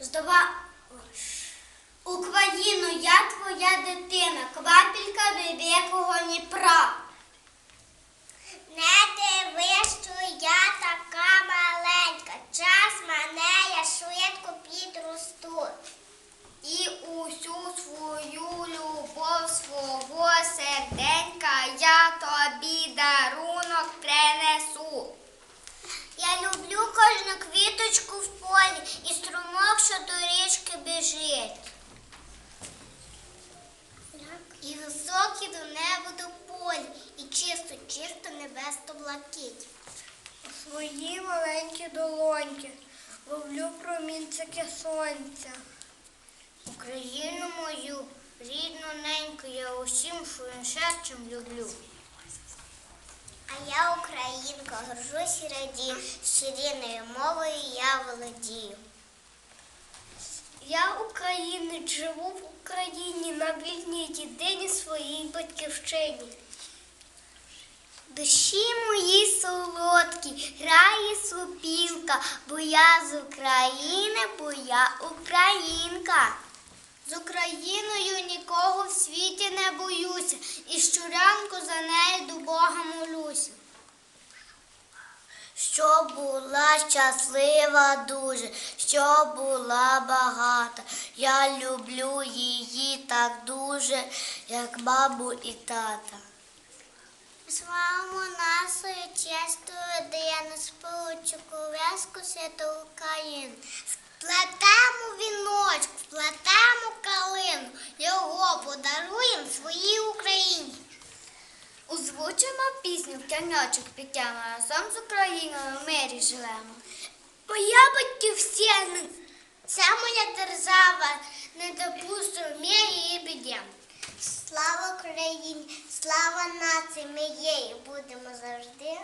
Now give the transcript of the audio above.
здова... Україну, я твоя дитина, квапілька великого Дніпра. Не дивись, що я така маленька, час мене я швидко підросту. І усю свою любов свого серденька я тобі. Небесно блакить. Свої маленькі долоньки ловлю промінчики сонця. Україну мою, рідну неньку, я усім своїм серцем люблю. А я українка, горжусь і радію, щиріною мовою я володію. Я українець, живу в Україні на вільній єдиній своїй батьківщині. Душі мої солодкі, грає супілка, бо я з України, бо я українка. З Україною нікого в світі не боюся, і щоранку за нею до Бога молюся. Щоб була щаслива дуже, щоб була багата. Я люблю її так дуже, як бабу і тата. Славимо нашої чистої дини, сполучку в'язку святу Україну. Сплетемо віночок, сплетемо калину, його подаруємо своїй Україні. Озвучимо пісню в тяньочок пітямо, разом з Україною в мирі живемо. Моя батьківщина, це моя держава, не допустимо мірі і біді. Слава Україні, слава нації, ми є будемо завжди.